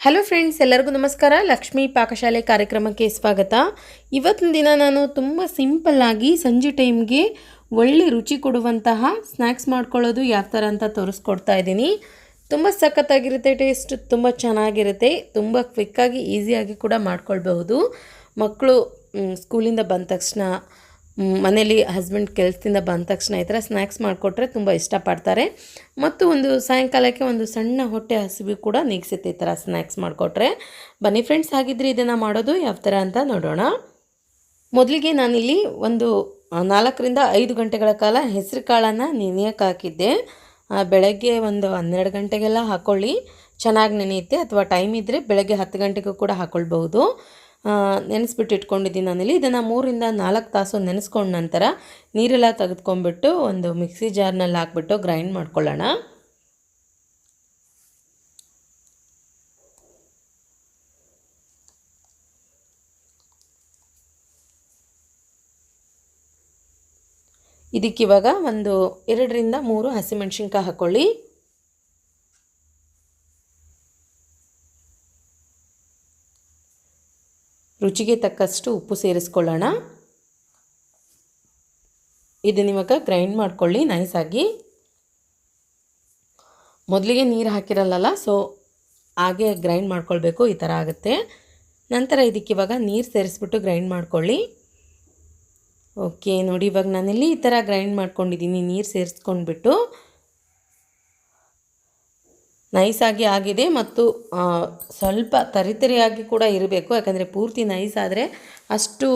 Hello friends ಎಲ್ಲರಿಗೂ ನಮಸ್ಕಾರ. ಲಕ್ಷ್ಮೀ ಪಾಕಶಾಲೆ ಕಾರ್ಯಕ್ರಮಕ್ಕೆ ಸ್ವಾಗತ. ಇವತ್ತಿನ ದಿನ ನಾನು ತುಂಬ ಸಿಂಪಲ್ಲಾಗಿ ಸಂಜೆ ಟೈಮ್ಗೆ ಒಳ್ಳೆ ರುಚಿ ಕೊಡುವಂತಹ ಸ್ನ್ಯಾಕ್ಸ್ ಮಾಡ್ಕೊಳ್ಳೋದು ಯಾವ ಥರ ಅಂತ ತೋರಿಸ್ಕೊಡ್ತಾ ಇದ್ದೀನಿ. ತುಂಬ ಸಖತ್ತಾಗಿರುತ್ತೆ ಟೇಸ್ಟ್ ತುಂಬ ಚೆನ್ನಾಗಿರುತ್ತೆ, ತುಂಬ ಕ್ವಿಕ್ಕಾಗಿ ಈಸಿಯಾಗಿ ಕೂಡ ಮಾಡ್ಕೊಳ್ಬಹುದು. ಮಕ್ಕಳು ಸ್ಕೂಲಿಂದ ಬಂದ ತಕ್ಷಣ ಮನೇಲಿ ಹಸ್ಬೆಂಡ್ ಕೆಲಸದಿಂದ ಬಂದ ತಕ್ಷಣ ಈ ಥರ ಸ್ನ್ಯಾಕ್ಸ್ ಮಾಡಿಕೊಟ್ರೆ ತುಂಬ ಇಷ್ಟಪಡ್ತಾರೆ. ಮತ್ತು ಒಂದು ಸಾಯಂಕಾಲಕ್ಕೆ ಒಂದು ಸಣ್ಣ ಹೊಟ್ಟೆ ಹಸಿವು ಕೂಡ ನೀಗಿಸುತ್ತೆ ಈ ಥರ ಸ್ನ್ಯಾಕ್ಸ್ ಮಾಡಿಕೊಟ್ರೆ. ಬನ್ನಿ ಫ್ರೆಂಡ್ಸ್ ಹಾಗಿದ್ರೆ ಇದನ್ನು ಮಾಡೋದು ಯಾವ ಥರ ಅಂತ ನೋಡೋಣ. ಮೊದಲಿಗೆ ನಾನಿಲ್ಲಿ ಒಂದು ನಾಲ್ಕರಿಂದ ಐದು ಗಂಟೆಗಳ ಕಾಲ ಹೆಸರು ಕಾಳನ್ನು ನೆನೆಯೋಕೆ ಹಾಕಿದ್ದೆ. ಬೆಳಗ್ಗೆ ಒಂದು ಹನ್ನೆರಡು ಗಂಟೆಗೆಲ್ಲ ಹಾಕ್ಕೊಳ್ಳಿ ಚೆನ್ನಾಗಿ ನೆನೆಯುತ್ತೆ, ಅಥವಾ ಟೈಮ್ ಇದ್ದರೆ ಬೆಳಗ್ಗೆ ಹತ್ತು ಗಂಟೆಗೂ ಕೂಡ ಹಾಕ್ಕೊಳ್ಬಹುದು ನೆನೆಸ್ಬಿಟ್ಟು ಇಟ್ಕೊಂಡಿದ್ದೀನಿ ನಾನಿಲ್ಲಿ. ಇದನ್ನು ಮೂರಿಂದ ನಾಲ್ಕು ತಾಸು ನೆನೆಸ್ಕೊಂಡ ನಂತರ ನೀರೆಲ್ಲ ತೆಗೆದುಕೊಂಡ್ಬಿಟ್ಟು ಒಂದು ಮಿಕ್ಸಿ ಜಾರ್ನಲ್ಲಿ ಹಾಕ್ಬಿಟ್ಟು ಗ್ರೈಂಡ್ ಮಾಡ್ಕೊಳ್ಳೋಣ. ಇದಕ್ಕಿವಾಗ ಒಂದು ಎರಡರಿಂದ ಮೂರು ಹಸಿಮೆಣಸಿನ್ಕಾಯಿ ಹಾಕ್ಕೊಳ್ಳಿ ರುಚಿಗೆ ತಕ್ಕಷ್ಟು ಉಪ್ಪು ಸೇರಿಸ್ಕೊಳ್ಳೋಣ. ಇದನ್ನ ಇವಾಗ ಗ್ರೈಂಡ್ ಮಾಡ್ಕೊಳ್ಳಿ ನೈಸಾಗಿ ಮೊದಲಿಗೆ ನೀರು ಹಾಕಿರಲ್ಲ ಸೊ ಹಾಗೆ ಗ್ರೈಂಡ್ ಮಾಡ್ಕೊಳ್ಬೇಕು, ಈ ಥರ ಆಗುತ್ತೆ. ನಂತರ ಇದಕ್ಕೆ ಇವಾಗ ನೀರು ಸೇರಿಸ್ಬಿಟ್ಟು ಗ್ರೈಂಡ್ ಮಾಡ್ಕೊಳ್ಳಿ. ಓಕೆ ನೋಡಿ ಇವಾಗ ನಾನಿಲ್ಲಿ ಈ ಥರ ಗ್ರೈಂಡ್ ಮಾಡ್ಕೊಂಡಿದ್ದೀನಿ, ನೀರು ಸೇರಿಸ್ಕೊಂಡ್ಬಿಟ್ಟು. ನೈಸಾಗಿ ಆಗಿದೆ ಮತ್ತು ಸ್ವಲ್ಪ ತರಿತರಿಯಾಗಿ ಕೂಡ ಇರಬೇಕು. ಯಾಕಂದರೆ ಪೂರ್ತಿ ನೈಸ್ ಆದರೆ ಅಷ್ಟು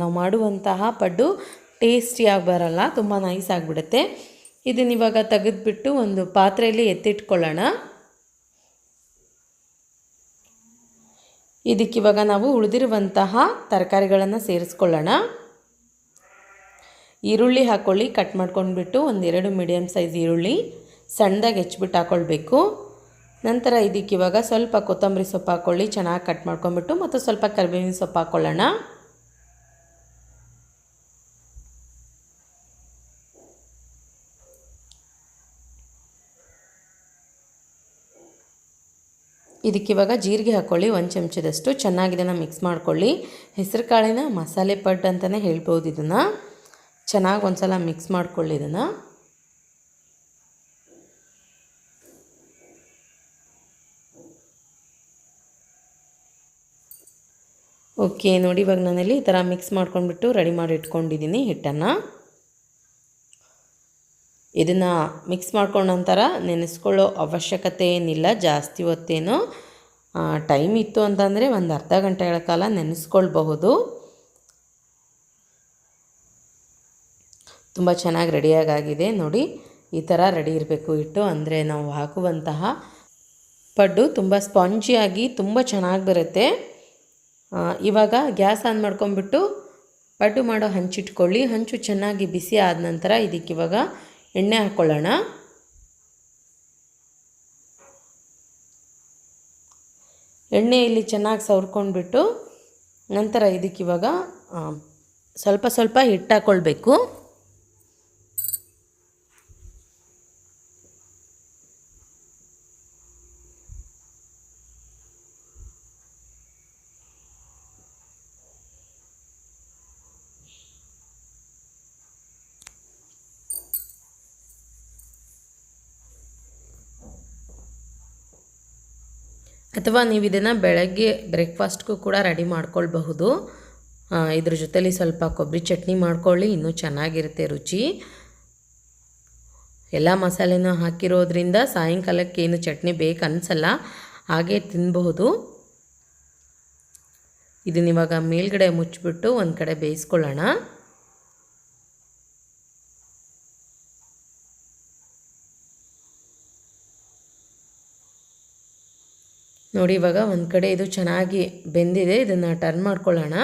ನಾವು ಮಾಡುವಂತಹ ಪಡ್ಡು ಟೇಸ್ಟಿಯಾಗಿ ಬರಲ್ಲ. ತುಂಬ ನೈಸ್ ಆಗಿಬಿಡುತ್ತೆ ಇದನ್ನ ಇವಾಗ ತೆಗೆದುಬಿಟ್ಟು ಒಂದು ಪಾತ್ರೆಯಲ್ಲಿ ಎತ್ತಿಟ್ಕೊಳ್ಳೋಣ. ಇದಕ್ಕಿವಾಗ ನಾವು ಉಳಿದಿರುವಂತಹ ತರಕಾರಿಗಳನ್ನು ಸೇರಿಸ್ಕೊಳ್ಳೋಣ. ಈರುಳ್ಳಿ ಹಾಕ್ಕೊಳ್ಳಿ ಕಟ್ ಮಾಡ್ಕೊಂಡ್ಬಿಟ್ಟು ಒಂದೆರಡು ಮೀಡಿಯಮ್ ಸೈಜ್ ಈರುಳ್ಳಿ. ಸಣ್ಣದಾಗಿ ಹೆಚ್ಚಿಬಿಟ್ಟು ಹಾಕ್ಕೊಳ್ಬೇಕು ನಂತರ ಇದಕ್ಕೆ ಇವಾಗ ಸ್ವಲ್ಪ ಕೊತ್ತಂಬರಿ ಸೊಪ್ಪು ಹಾಕ್ಕೊಳ್ಳಿ ಚೆನ್ನಾಗಿ ಕಟ್ ಮಾಡ್ಕೊಂಬಿಟ್ಟು ಮತ್ತು ಸ್ವಲ್ಪ ಕರಿಬೇವಿನ ಸೊಪ್ಪು ಹಾಕ್ಕೊಳ್ಳೋಣ ಇದಕ್ಕಿವಾಗ ಜೀರಿಗೆ ಹಾಕ್ಕೊಳ್ಳಿ ಒಂದು ಚಮಚದಷ್ಟು ಚೆನ್ನಾಗಿ ಇದನ್ನು ಮಿಕ್ಸ್ ಮಾಡ್ಕೊಳ್ಳಿ. ಹೆಸರು ಕಾಳಿನ ಮಸಾಲೆ ಪಡ್ ಅಂತಲೇ ಹೇಳ್ಬೋದು ಇದನ್ನು. ಚೆನ್ನಾಗಿ ಒಂದು ಸಲ ಮಿಕ್ಸ್ ಮಾಡ್ಕೊಳ್ಳಿ ಇದನ್ನು. ಓಕೆ, ನೋಡಿ ಇವಾಗ ನಾನಲ್ಲಿ ಈ ಥರ ಮಿಕ್ಸ್ ಮಾಡ್ಕೊಂಡ್ಬಿಟ್ಟು ರೆಡಿ ಮಾಡಿ ಇಟ್ಕೊಂಡಿದ್ದೀನಿ ಹಿಟ್ಟನ್ನು. ಇದನ್ನು ಮಿಕ್ಸ್ ಮಾಡ್ಕೊಂಡ ನಂತರ ನೆನೆಸ್ಕೊಳ್ಳೋ ಅವಶ್ಯಕತೆ ಏನಿಲ್ಲ, ಜಾಸ್ತಿ ಹೊತ್ತೇನು ಟೈಮ್ ಇತ್ತು ಅಂತಂದರೆ ಒಂದು ಅರ್ಧ ಗಂಟೆಗಳ ಕಾಲ ನೆನೆಸ್ಕೊಳ್ಬಹುದು. ತುಂಬ ಚೆನ್ನಾಗಿ ರೆಡಿಯಾಗಾಗಿದೆ, ನೋಡಿ ಈ ಥರ ರೆಡಿ ಇರಬೇಕು ಹಿಟ್ಟು. ಅಂದರೆ ನಾವು ಹಾಕುವಂತಹ ಪಡ್ಡು ತುಂಬ ಸ್ಪಾಂಜಿಯಾಗಿ ತುಂಬ ಚೆನ್ನಾಗಿ ಬರುತ್ತೆ. ಇವಾಗ ಗ್ಯಾಸ್ ಆನ್ ಮಾಡ್ಕೊಂಡ್ಬಿಟ್ಟು ಪಡ್ಡು ಮಾಡೋ ಹಂಚಿಟ್ಕೊಳ್ಳಿ ಹಂಚು ಚೆನ್ನಾಗಿ ಬಿಸಿ ಆದ ನಂತರ ಇದಕ್ಕಿವಾಗ ಎಣ್ಣೆ ಹಾಕ್ಕೊಳ್ಳೋಣ ಎಣ್ಣೆ ಇಲ್ಲಿ ಚೆನ್ನಾಗಿ ಸವರ್ಕೊಂಡ್ಬಿಟ್ಟು ನಂತರ ಇದಕ್ಕಿವಾಗ ಸ್ವಲ್ಪ ಸ್ವಲ್ಪ ಹಿಟ್ಟು ಹಾಕ್ಕೊಳ್ಬೇಕು ಅಥವಾ ನೀವು ಇದನ್ನು ಬೆಳಗ್ಗೆ ಬ್ರೇಕ್ಫಾಸ್ಟ್ಗೂ ಕೂಡ ರೆಡಿ ಮಾಡ್ಕೊಳ್ಬಹುದು. ಇದ್ರ ಜೊತೇಲಿ ಸ್ವಲ್ಪ ಕೊಬ್ಬರಿ ಚಟ್ನಿ ಮಾಡ್ಕೊಳ್ಳಿ, ಇನ್ನೂ ಚೆನ್ನಾಗಿರುತ್ತೆ ರುಚಿ. ಎಲ್ಲ ಮಸಾಲೆನೂ ಹಾಕಿರೋದ್ರಿಂದ ಸಾಯಂಕಾಲಕ್ಕೆ ಏನು ಚಟ್ನಿ ಬೇಕು ಹಾಗೆ ತಿನ್ನಬಹುದು ಇದನ್ನಿವಾಗ ಮೇಲ್ಗಡೆ ಮುಚ್ಚಿಬಿಟ್ಟು ಒಂದು ಕಡೆ ಬೇಯಿಸ್ಕೊಳ್ಳೋಣ. ನೋಡಿ ಇವಾಗ ಒಂದು ಕಡೆ ಇದು ಚೆನ್ನಾಗಿ ಬೆಂದಿದೆ. ಇದನ್ನು ಟರ್ನ್ ಮಾಡ್ಕೊಳ್ಳೋಣ.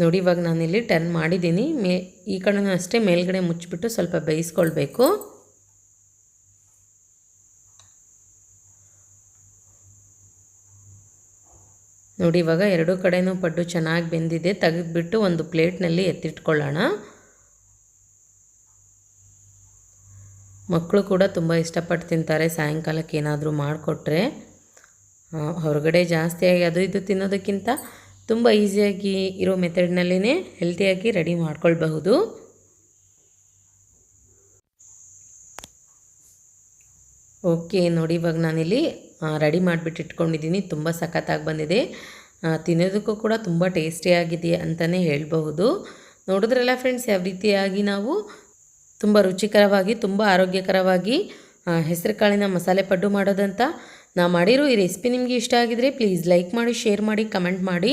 ನೋಡಿ, ಇವಾಗ ನಾನಿಲ್ಲಿ ಟರ್ನ್ ಮಾಡಿದ್ದೀನಿ. ಮೇ, ಈ ಕಡೆನೂ ಅಷ್ಟೇ ಮೇಲ್ಗಡೆ ಮುಚ್ಚಿಬಿಟ್ಟು ಸ್ವಲ್ಪ ಬೇಯಿಸ್ಕೊಳ್ಬೇಕು. ನೋಡಿ, ಇವಾಗ ಎರಡೂ ಕಡೆನೂ ಪಡ್ಡು ಚೆನ್ನಾಗಿ ಬೆಂದಿದೆ. ತೆಗೆದುಬಿಟ್ಟು ಒಂದು ಪ್ಲೇಟ್ನಲ್ಲಿ ಎತ್ತಿಟ್ಕೊಳ್ಳೋಣ. ಮಕ್ಕಳು ಕೂಡ ತುಂಬ ಇಷ್ಟಪಟ್ಟು ತಿಂತಾರೆ. ಸಾಯಂಕಾಲಕ್ಕೆ ಏನಾದರೂ ಮಾಡಿಕೊಟ್ರೆ. ಹೊರಗಡೆ ಜಾಸ್ತಿಯಾಗಿ ಅದು ಇದು ತಿನ್ನೋದಕ್ಕಿಂತ ತುಂಬ ಈಸಿಯಾಗಿ ಇರೋ ಮೆಥಡ್ನಲ್ಲೇ ಹೆಲ್ತಿಯಾಗಿ ರೆಡಿ ಮಾಡ್ಕೊಳ್ಬಹುದು. ಓಕೆ, ನೋಡಿ ಇವಾಗ ನಾನಿಲ್ಲಿ ರೆಡಿ ಮಾಡಿಬಿಟ್ಟು ಇಟ್ಕೊಂಡಿದ್ದೀನಿ. ತುಂಬ ಸಖತ್ತಾಗಿ ಬಂದಿದೆ. ತಿನ್ನೋದಕ್ಕೂ ಕೂಡ ತುಂಬ ಟೇಸ್ಟಿಯಾಗಿದೆ ಅಂತಲೇ ಹೇಳಬಹುದು. ನೋಡಿದ್ರಲ್ಲ ಫ್ರೆಂಡ್ಸ್, ಯಾವ ರೀತಿಯಾಗಿ ನಾವು ತುಂಬ ರುಚಿಕರವಾಗಿ, ತುಂಬ ಆರೋಗ್ಯಕರವಾಗಿ ಹೆಸರುಕಾಳಿನ ಹೆಸರು ಕಾಳಿನ ಮಸಾಲೆ ಪಡ್ಡು ಮಾಡೋದಂತ ನಾ ಮಾಡಿರೋ ಈ ರೆಸಿಪಿ ನಿಮಗೆ ಇಷ್ಟ ಆಗಿದರೆ ಪ್ಲೀಸ್ ಲೈಕ್ ಮಾಡಿ, ಶೇರ್ ಮಾಡಿ, ಕಮೆಂಟ್ ಮಾಡಿ.